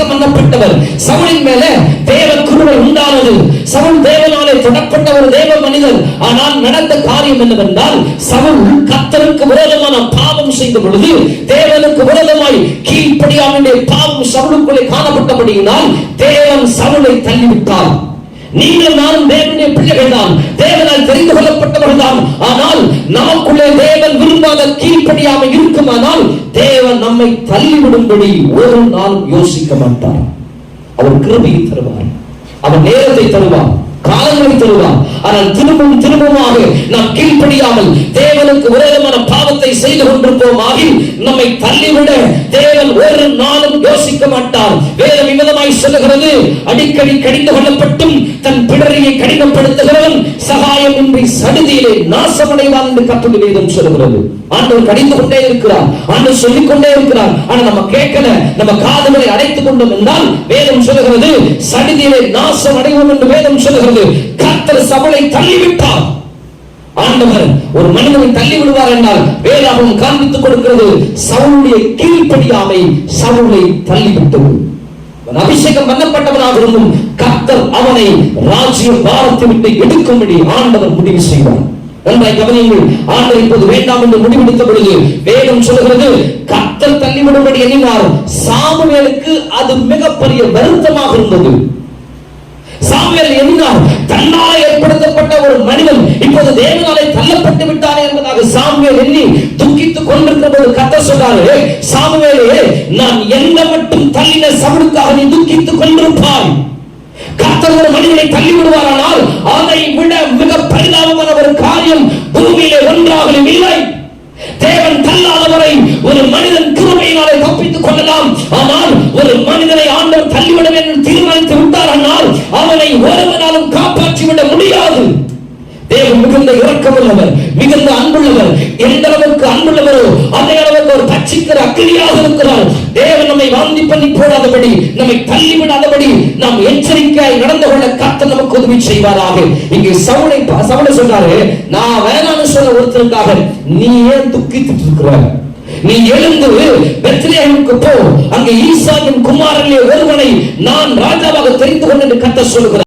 அபிஷேகம் பண்ணப்பட்டவர் சவுலின் மேல தேவ குருவை உண்டானது. சவுல் தேவனாலே தொடப்பட்ட ஒரு தேவ மனிதர். ஆனால் நடந்த காரியம் என்னவென்றால் சவுல் கத்தருக்கு விரோதமான பாவம் செய்த பொழுது தேவனுக்கு விரோதமாய் கீழ்ப்படியாமலே பாவம் சவுலுக்குள்ளே காணப்பட்டபடியினால் தேவன் சவுலை தள்ளிவிட்டார். நீங்கள் நானும் தேவனுடைய பிள்ளைகள் தான் தேவனால் தெரிந்து கொள்ளப்பட்டவர்கள் தான் ஆனால் நமக்குள்ளே தேவன் விரும்பாத கீழ்ப்படியாம இருக்குமானால் தேவன் நம்மை தள்ளிவிடும்படி ஒரு நாள் யோசிக்க மாட்டார். அவர் கிருபியை தருவார். அவர் நேரத்தை தருவார். காலங்களை தருவார். ஆனால் திரும்பவும் திரும்பமாக நாம் கீழ்ப்படியாமல் தேவனுக்கு விரோதமான பாவத்தை செய்து கொண்டிருப்போம் ஆகி நம்மை தள்ளிவிட தேவன் ஒரு நாளும் யோசிக்க மாட்டார் வேதம் விமதமாய் சொல்லுகிறது அடிக்கடி கடிந்து கொள்ளப்பட்டும் தன் பிடரியை கடினப்படுத்துகிறவன் சகாயமின்றி சடுதியிலே நாசமடைவான் என்று கற்றுக் வேதம் சொல்லுகிறது. ஆண்டவர் கடிந்து கொண்டே இருக்கிறார் ஆண்டவர் சொல்லிக் கொண்டே இருக்கிறார். ஆனா நம்ம கேட்கல நம்ம காதுகளை அடைத்துக் கொண்டோம் என்றால் வேதம் சொல்லுகிறது சடுதியிலே நாசம் அடைவோம் என்று வேதம் சொல்லுகிறது. கத்தர் சபலை தள்ளிவிட்டார். ஆண்டவர் ஒரு மனிதனை தள்ளி விடுவார் என்றால் வேதாகவும் காண்பித்துக் கொடுக்கிறது சவுளுடைய கீழ்ப்படியாமை சவுளை தள்ளிவிட்டது. அபிஷேகம் பண்ணப்பட்டவனாக இருந்தும் கர்த்தர் அவனை ராஜ்ய பாரத்தை விட்டு எடுக்கும்படி ஆண்டவர் முடிவு செய்வார். நன்றாய் கவனியுங்கள் ஆண்டவர் இப்போது வேண்டாம் என்று முடிவெடுத்த பொழுது வேதம் சொல்கிறது கர்த்தர் தள்ளிவிடும்படி எண்ணினார். சாமுவேலுக்கு அது மிகப்பெரிய வருத்தமாக இருந்தது. சாமுவேல் எண்ணினார் தன்னால் ஏற்படுத்தப்பட்ட இப்போது தேவனாலே தள்ளப்பட்டு விட்டானே என்பதாக சாமுவேல் எண்ணி துக்கித்துக் கொண்டிருக்கிற போது கத்த சொல்றாரு சாமுவேலே நான் எந்த மட்டும் தள்ளின சவுளுக்காக நீ துக்கித்துக் கொண்டிருப்பாய். கர்த்தர் ஒரு மனிதனை தள்ளி விடுவாரானால் அதை விட மிக பரிதாபமான ஒரு காரியம் பூமியிலே ஒன்றாகலும் இல்லை. தேவன் தள்ளாதவரை ஒரு மனிதன் கிருமையினாலே தப்பித்துக் கொள்ளலாம். ஆனால் ஒரு மனிதனை ஆண்டவர் தள்ளிவிட வேண்டும் தீர்மானித்து விட்டார். ஆனால் அவனை ஒருவனாலும் காப்பாற்றி விட முடியாது. தேவன் மிகுந்த இரக்கமுள்ளவர் மிகுந்த அன்புள்ளவர். எந்த அளவுக்கு அன்புள்ளவரோ அதே அளவுக்கு ஒரு பச்சிக்கிற அக்கிரியாக இருக்கிறார். தேவன் நம்மை வாந்தி பண்ணி போடாதபடி நம்மை தள்ளிவிடாதபடி நாம் எச்சரிக்கையாய் நடந்து கொள்ள கத்த நமக்கு உதவி செய்வாராக. இங்கே சவுளை சவுளை சொன்னாரு நான் வேணாம்னு சொல்ல ஒருத்தருக்காக நீ ஏன் துக்கித்துட்டு இருக்கிற நீ எழுந்து பெத்லேஹேமுக்கு போ. அங்கே ஈசாவின் குமாரனிலே ஒருவனை நான் ராஜாவாக தெரிந்து கொண்டு கத்த சொல்லுகிறார்.